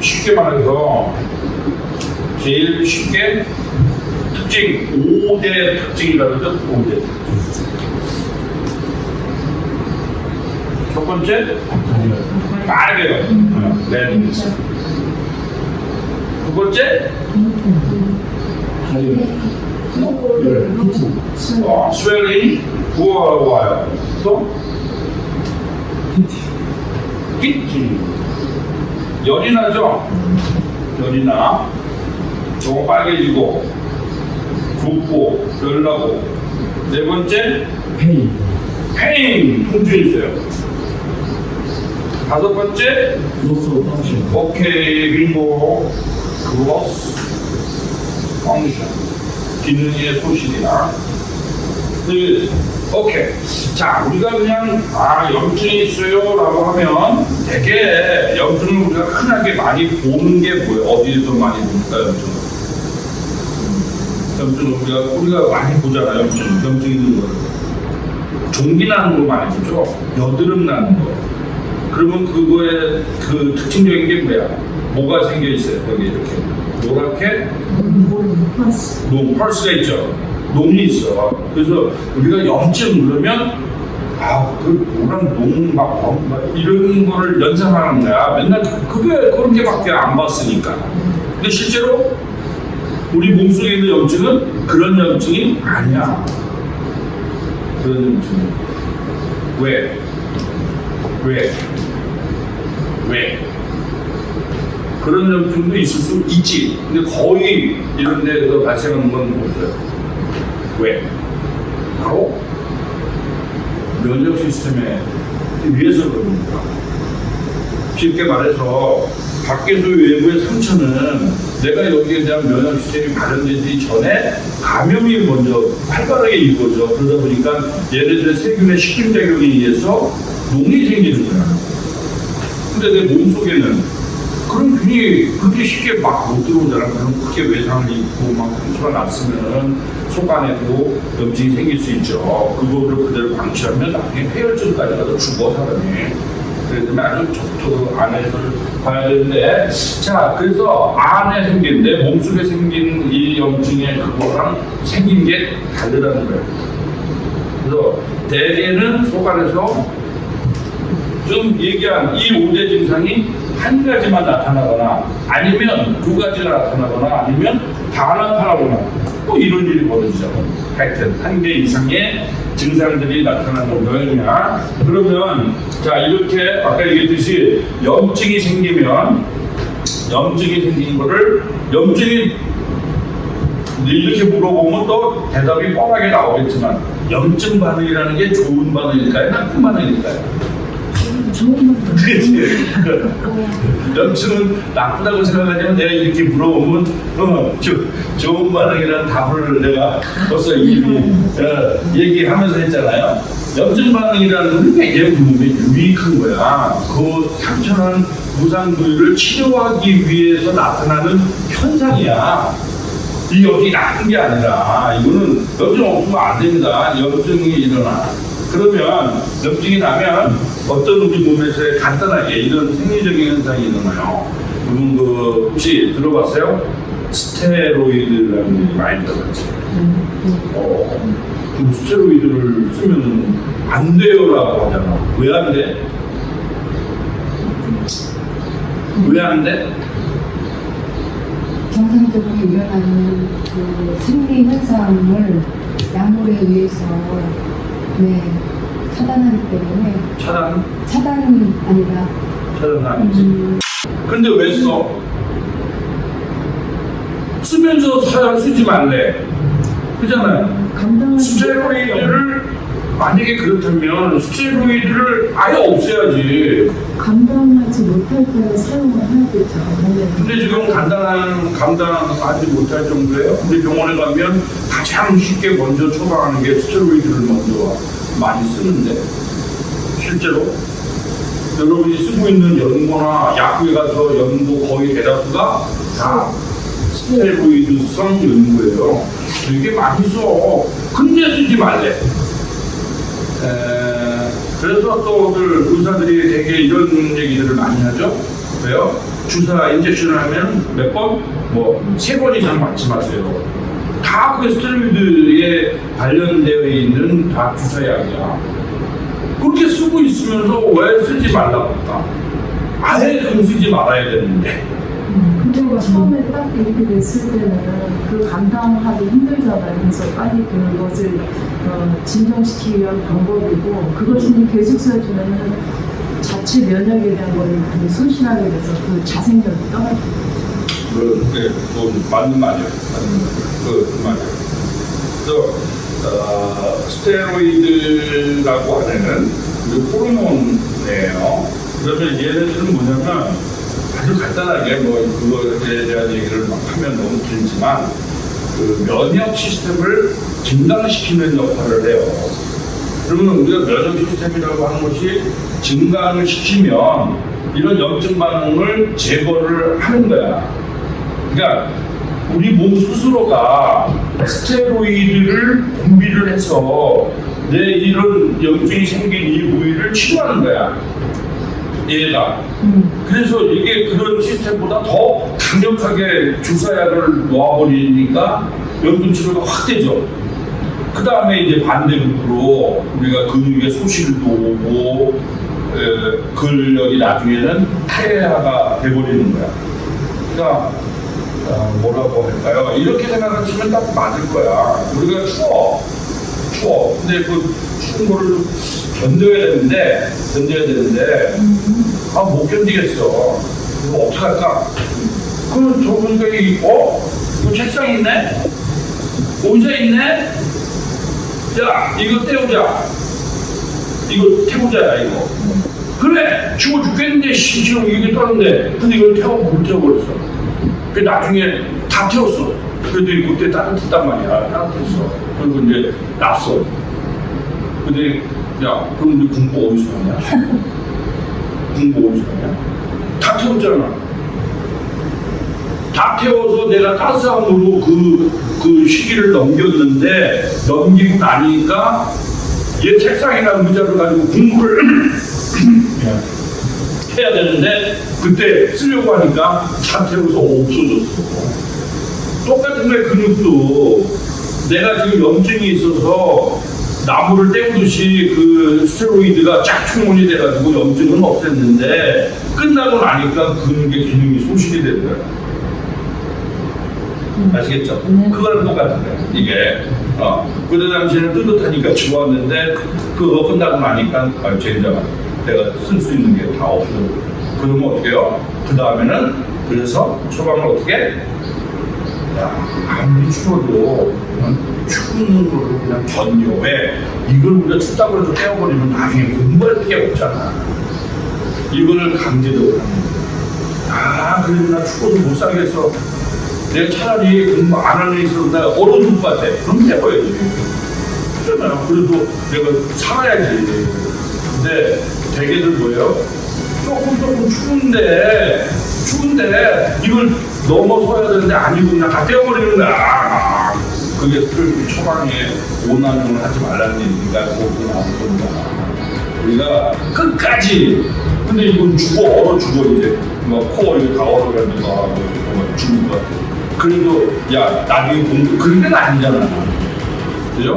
쉽게 말해서 제일 쉽게 특징 5대 특징이라고 그러죠 5대 첫 번째 빠르게요. 네. 두 번째 어, 스웰링 부어와요. 또? 히트 열이 나죠 열이 나 너무 빨개지고 붓고 열나고. 네 번째 페인. 페인 통증이 있어요. 다섯 번째 로스 펑션. 오케이 빙고 그로스 펑션. 기능의 소실이나 그 오케이. 자 우리가 그냥 아 염증이 있어요라고 하면 되게 염증을 우리가 흔하게 많이 보는 게 뭐예요? 어디에서 많이 봅니까 염증을? 염증을 우리가 우리가 많이 보잖아요 염증. 염증 있는 거. 종기 나는 거 많이 보죠? 여드름 나는 거. 그러면 그거의 그 특징적인 게 뭐야? 뭐가 생겨 있어요? 여기 이렇게. 노랗게? 농 펄스가 있죠. 농이 있어. 그래서 우리가 염증 누르면 아 그 노란 농막 막 이런 거를 연상하는 거야. 맨날 그게 그렇게밖에 안 봤으니까. 근데 실제로 우리 몸속에 있는 염증은 그런 염증이 아니야. 그런 염증. 왜? 왜? 왜? 그런 염증도 있을 수 있지. 근데 거의 이런 데에서 발생하는 건 없어요. 왜? 바로 면역 시스템에 의해서 그럽니다. 쉽게 말해서 밖에서 외부의 상처는 내가 여기에 대한 면역 시스템이 발현되기 전에 감염이 먼저 활발하게 이루어져 그러다 보니까 얘네들 세균의 식균작용에 의해서 농이 생기는 거야. 근데 내 몸속에는 그럼 괜히 그렇게 쉽게 막 못 들어오잖아. 그럼 크게 외상을 입고 막 상처가 났으면 속 안에도 염증이 생길 수 있죠. 그거를 그대로 방치하면 나중에 폐혈증까지 가서 죽어 사람이. 그래서 아주 적극 안에서 봐야 되는데 자 그래서 안에 생긴 내 몸속에 생긴 이 염증의 그거랑 생긴 게 다르다는 거예요. 그래서 대개는 속 안에서 좀 얘기한 이 5대 증상이 한 가지만 나타나거나 아니면 두 가지가 나타나거나 아니면 다 나타나거나 뭐 이런 일이 벌어지죠. 하여튼 한 개 이상의 증상들이 나타나는 거냐. 그러면 자 이렇게 아까 얘기했듯이 염증이 생기면 염증이 생긴 거를 염증이 이렇게 물어보면 또 대답이 뻔하게 나오겠지만 염증 반응이라는 게 좋은 반응일까요? 나쁜 반응일까요? 염증은 나쁘다고 생각하지만 내가 이렇게 물어보면 어, 저, 좋은 반응이라는 답을 내가 벌써 이미 어, 얘기하면서 했잖아요. 염증 반응이라는 건 굉장히 몸에 유익한 거야. 그 상처난 부상 부위를 치료하기 위해서 나타나는 현상이야. 이 염증이 나쁜 게 아니라 이거는 염증 없으면 안 됩니다. 염증이 일어나. 그러면 염증이 나면 어떤 우리 몸에서 간단하게 이런 생리적인 현상이 일어나요. 그러면 그 혹시 들어봤어요? 스테로이드라는 얘기 많이 들어봤지. 어, 스테로이드를 쓰면 안 돼요라고 하잖아. 왜 안 돼? 왜 안 돼? 정상적으로 일어나는 그 생리 현상을 약물에 의해서 네 차단하기 때문에 차단, 차단이 아니라 차단 아니지. 음, 근데 왜 써? 쓰면서 사, 쓰지 말래. 그잖아요. 감당하지 스테로이드를 만약에 그렇다면 스테로이드를 아예 없애야지. 감당하지 못할 때는 사용을 해야겠죠. 몸에. 근데 지금 간단한 감당하지 못할 정도예요. 우리 병원에 가면 가장 쉽게 먼저 처방하는 게 스테로이드를 먼저 많이 쓰는데 실제로 여러분이 쓰고 있는 연고나 약국에 가서 연고 거의 대다수가 다 스테로이드성 연고예요. 되게 많이 써. 근데 쓰지 말래. 에, 그래서 또 그 의사들이 되게 이런 얘기들을 많이 하죠. 왜요? 주사 인젝션을 하면 몇 번? 뭐 세 번 이상 맞지 마세요. 다 그 스테로이드에 관련되어 있는 다 주사약이야. 그렇게 쓰고 있으면서 왜 쓰지 말라고 할까? 아예 금 쓰지 말아야 되는데. 근데 처음에 딱 이렇게 됐을 때는 그 감당하기 힘들잖아요. 그래서 빨리 그것을 어, 진정시키기 위한 방법이고 그것이 계속 써주면은 자체 면역에 대한 거를 많이 손실하게 돼서 그 자생력이 떨어지고 그, 네, 그 맞는 말이에요. 맞는 말. 그, 그 말이에요. 그래서, 어, 스테로이드라고 하는 그 호르몬이에요. 그러면 얘네들은 뭐냐면 아주 간단하게 뭐 그거에 대한 얘기를 막 하면 너무 길지만 그 면역 시스템을 증강시키는 역할을 해요. 그러면 우리가 면역 시스템이라고 하는 것이 증강을 시키면 이런 염증 반응을 제거를 하는 거야. 그러니까 우리 몸 스스로가 스테로이드를 분비를 해서 내 이런 염증이 생긴 이 부위를 치료하는 거야. 얘가. 그래서 이게 그런 시스템보다 더 강력하게 주사약을 놓아버리니까 염증 치료가 확 되죠. 그 다음에 이제 반대급으로 우리가 근육의 소실도 오고 에, 근력이 나중에는 폐하가 돼버리는 거야. 그러니까 어, 뭐라고 할까요? 이렇게 생각하시면 딱 맞을 거야. 우리가 추워, 추워. 근데 그 추운 거를 견뎌야 되는데, 견뎌야 되는데, 아, 못 견디겠어. 이거 어떡할까? 그럼 저 보니까 이, 어? 이거 책상 있네? 의자 있네? 야, 이거 떼우자. 이거 태우자야, 이거. 그래, 추워 죽겠는데, 씨, 지금 이게 떠는데. 근데 이걸 태워, 못 태워버렸어. 그 나중에 다 태웠어. 그래도 그때 따뜻했단 말이야. 따뜻했어. 그리고 이제 났어. 근데, 야, 그럼 이제 공부 어디서 하냐? 공부 어디서 하냐? 다 태웠잖아. 다 태워서 내가 따스함으로 그, 그 시기를 넘겼는데, 넘기고 나니까, 얘 책상이나 의자를 가지고 공부를 해야 되는데, 그때 쓰려고 하니까 다 태워서 없어졌어. 똑같은 거야, 근육도. 내가 지금 염증이 있어서 나무를 떼우듯이 그 스테로이드가 쫙 충분히 돼가지고 염증은 없앴는데 끝나고 나니까 근육의 기능이 소실이 되는 거야. 아시겠죠? 네. 그거랑 똑같은 거야. 이게 어, 그때 당시에는 뜨뜻하니까 좋았는데 그거 끝나고 나니까 아, 젠장아 내가 쓸 수 있는 게 다 없어. 그러면 어떻게 해요? 그 다음에는 그래서 처방을 어떻게? 야, 아무리 추워도 그냥 추운 걸로 그냥 견뎌. 왜? 이걸 우리가 춥다고 해서 떼어버리면 나중에 공부할 게 없잖아. 이거를 강제적으로 하는 거야. 아, 그래도 나 추워서 못 살겠어. 내가 차라리 공부 안 하는 데 있어서 내가 얼어 죽을 것 같아. 그럼 해봐야지. 그렇잖아요. 그래도 내가 살아야지. 근데 대개들 뭐예요? 조금 조금 추운데, 추운데 이걸 넘어서야 되는데 그냥 다 떼어버리는 거야. 아, 그게 그 처방에 오난용을 하지 말라는 얘기가 거기서 나온 겁니다. 우리가 끝까지 근데 이건 죽어 얼어 죽어 이제 막코 이거 다 얼어가니까 뭐 죽을 것 같아. 그래도 야 나중에 공부 그런 건 아니잖아. 그죠?